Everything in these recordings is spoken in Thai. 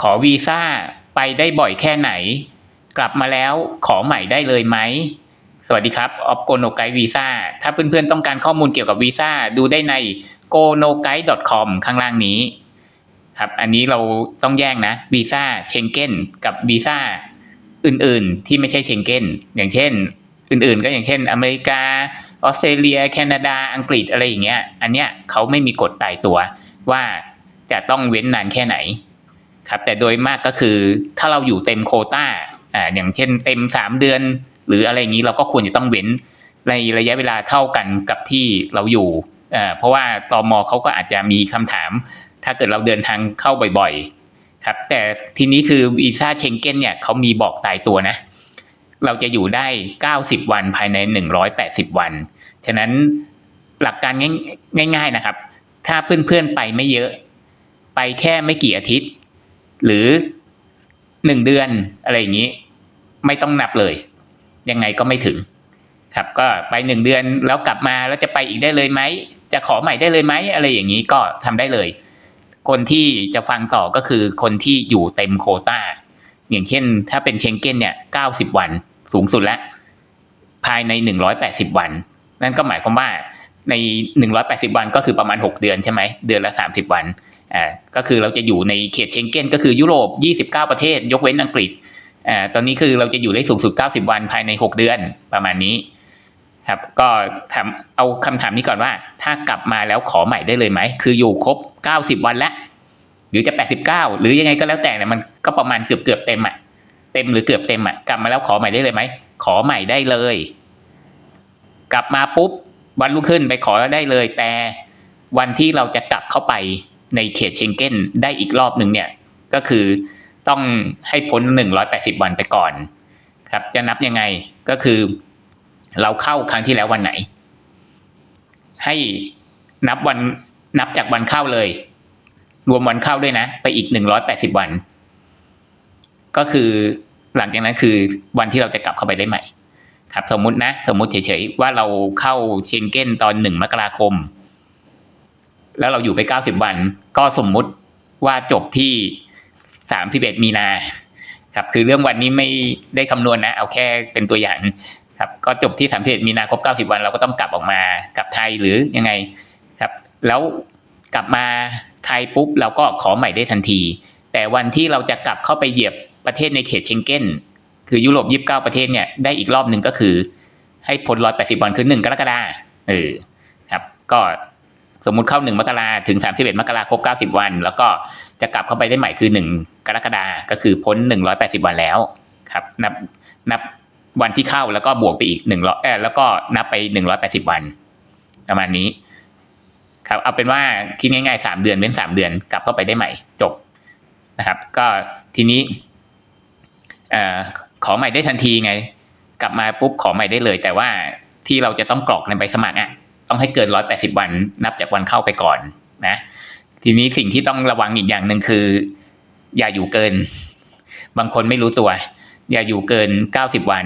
ขอวีซ่าไปได้บ่อยแค่ไหน กลับมาแล้วขอใหม่ได้เลยไหม สวัสดีครับออฟโกโนไกวีซ่าถ้าเพื่อนๆต้องการข้อมูลเกี่ยวกับวีซ่าดูได้ใน g o n o g u i d e c o m ข้างล่างนี้ครับอันนี้เราต้องแยกนะวีซ่าเชงเก้นกับวีซ่าอื่นๆที่ไม่ใช่เชงเก้นอย่างเช่น อื่นๆ ก็อย่างเช่น อเมริกาออสเตรเลีย แคนาดาอังกฤษอะไรอย่างเงี้ย อันเนี้ยเขาไม่มีกฎตายตัวว่าจะต้องเว้นนานแค่ไหน ครับแต่โดยมากก็คือถ้าเราอยู่เต็มโคต้าอ่าอย่างเช่นเต็มสามเดือน หรืออะไรอย่างนี้เราก็ควรจะต้องเว้นในระยะเวลาเท่ากันกับที่เราอยู่อ่าเพราะว่าตอมอเขาก็อาจจะมีคำถาม ถ้าเกิดเราเดินทางเข้าบ่อยๆครับแต่ทีนี้คือวีซ่าเชงเก้นเนี่ยเขามีบอกตายตัวนะ เราจะอยู่ได้ 90 วันภายใน 180 วัน ฉะนั้นหลักการง่ายๆนะครับ ถ้าเพื่อนๆไปไม่เยอะ ไปแค่ไม่กี่อาทิตย์ หรือหนึ่งเดือนอะไรอย่างนี้ ไม่ต้องนับเลย ยังไงก็ไม่ถึง ครับก็ไปหนึ่งเดือนแล้วกลับมาแล้วจะไปอีกได้เลยไหมจะขอใหม่ได้เลยไหมอะไรอย่างนี้ก็ทำได้เลย คนที่จะฟังต่อก็คือคนที่อยู่เต็มโคต้าอย่างเช่น ถ้าเป็นเชงเก้นเนี่ย90วันสูงสุดแล้ว ภายใน180วัน นั่นก็หมายความว่าใน180วันก็คือประมาณ6เดือนใช่ไหมเดือนละ30วัน อ่าก็คือเราจะอยู่ในเขตเชงเก้นก็คือยุโรป 29 ประเทศ ยกเว้นอังกฤษอ่าตอนนี้คือเราจะอยู่ได้สูงสุด 90 วันภายใน 6 เดือนประมาณนี้ครับก็ถามเอาคำถามนี้ก่อนว่า ถ้ากลับมาแล้วขอใหม่ได้เลยไหม คืออยู่ครบ 90 วันแล้วหรือจะ 89 หรือยังไงก็แล้วแต่เนี่ยมันก็ประมาณเกือบเกือบเต็มอะเต็มหรือเกือบเต็มอะกลับมาแล้วขอใหม่ได้เลยไหมขอใหม่ได้เลย กลับมาปุ๊บวันรุ่งขึ้นไปขอได้เลย แต่วันที่เราจะกลับเข้าไป ในเขตเชงเก้นได้อีกรอบหนึ่งเนี่ยก็คือต้องให้พ้น 180 วันไปก่อนครับจะนับยังไงก็คือเราเข้าครั้งที่แล้ววันไหน ให้นับวันนับจากวันเข้าเลย รวมวันเข้าด้วยนะ ไปอีก 180 วัน ก็คือหลังจากนั้นคือวันที่เราจะกลับเข้าไปได้ใหม่ ครับ สมมุตินะ สมมุติเฉยๆว่าเราเข้าเชงเก้นตอนหนึ่งมกราคม แล้วเราอยู่ไปเก้าสิบวัน ก็สมมุติว่าจบที่สามสิบเอ็ดมีนาครับคือเรื่องวันนี้ไม่ได้คำนวณนะเอาแค่เป็นตัวอย่างครับก็จบที่สามสิบเอ็ดมีนาครบเก้าสิบวัน เราก็ต้องกลับออกมากลับไทยหรือยังไงครับแล้วกลับมาไทยปุ๊บเราก็ขอใหม่ได้ทันที แต่วันที่เราจะกลับเข้าไปเหยียบประเทศในเขตเชงเก้น คือยุโรป29ประเทศเนี่ยได้อีกรอบหนึ่งก็คือ ให้พ้น180วันคือ1กรกฎาคมเออครับ ก็ สมมุติเข้า1มกราถึง31มสิบเอ็ดมกราครบ90วัน แล้วก็จะกลับเข้าไปได้ใหม่คือ1กรกฎาก็คือพ้น180วันแล้วครับนับนับวันที่เข้าแล้วก็บวกไปอีก1ร้อยแล้วก็นับไป180วัน ประมาณนี้ ครับ เอาเป็นว่าคิดง่ายๆ3เดือนเว้น3เดือนกลับเข้าไปได้ใหม่จบนะครับ ก็ทีนี้เอ่อขอใหม่ได้ทันทีไง กลับมาปุ๊บขอใหม่ได้เลย แต่ว่าที่เราจะต้องกรอกในใบสมัครอะ ต้องให้เกินร้อยแปดสิบวัน นับจากวันเข้าไปก่อนนะ ทีนี้สิ่งที่ต้องระวังอีกอย่างหนึ่งคือ อย่าอยู่เกิน บางคนไม่รู้ตัว อย่าอยู่เกินเก้าสิบวัน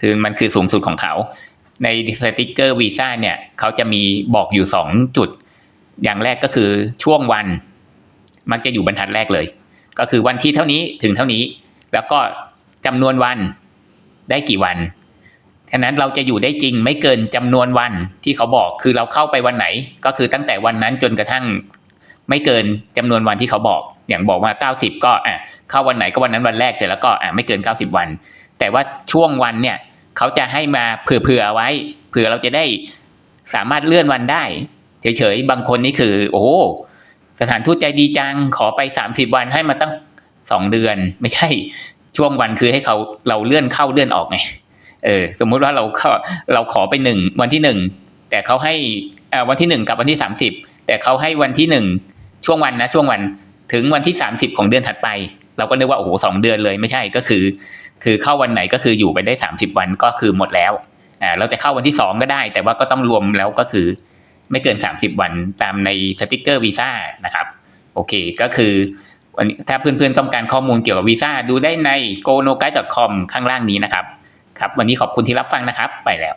คือมันคือสูงสุดของเขา ในสติกเกอร์วีซ่าเนี่ย เขาจะมีบอกอยู่สองจุด อย่างแรกก็คือช่วงวัน มักจะอยู่บรรทัดแรกเลย ก็คือวันที่เท่านี้ถึงเท่านี้ แล้วก็จำนวนวันได้กี่วัน ฉะนั้นเราจะอยู่ได้จริงไม่เกินจำนวนวันที่เขาบอกคือเราเข้าไปวันไหน ก็คือตั้งแต่วันนั้นจนกระทั่ง ไม่เกินจำนวนวันที่เขาบอก อย่างบอกว่า 90 ก็อะเข้าวันไหนก็วันนั้นวันแรกเสร็จแล้วก็อะไม่เกิน 90 วัน แต่ว่าช่วงวันเนี่ยเขาจะให้มาเผื่อๆไว้ เผื่อเราจะได้สามารถเลื่อนวันได้เฉยๆบางคนนี่คือ โอ้สถานทูตใจดีจังขอไป 30 วันให้มาตั้งสองเดือน ไม่ใช่ช่วงวันคือให้เขาเราเลื่อนเข้าเลื่อนออกไง เออสมมุติว่าเราเข้าเราขอไปหนึ่งวันที่หนึ่งแต่เขาให้อ่าวันที่หนึ่งกับวันที่สามสิบแต่เขาให้วันที่หนึ่งช่วงวันนะช่วงวันถึงวันที่สามสิบของเดือนถัดไป เราก็นึกว่าโอ้โหสองเดือนเลยไม่ใช่ก็คือ คือเข้าวันไหนก็คืออยู่ไปได้สามสิบวันก็คือหมดแล้วอ่าเราจะเข้าวันที่สองก็ได้ แต่ว่าก็ต้องรวมแล้วก็คือ ไม่เกินสามสิบวันตามในสติกเกอร์วีซ่านะครับโอเคก็คือถ้าเพื่อนๆต้องการข้อมูลเกี่ยวกับวีซ่าดูได้ใน go no guide com ข้างล่างนี้นะครับ ครับ วันนี้ขอบคุณที่รับฟังนะครับ ไปแล้ว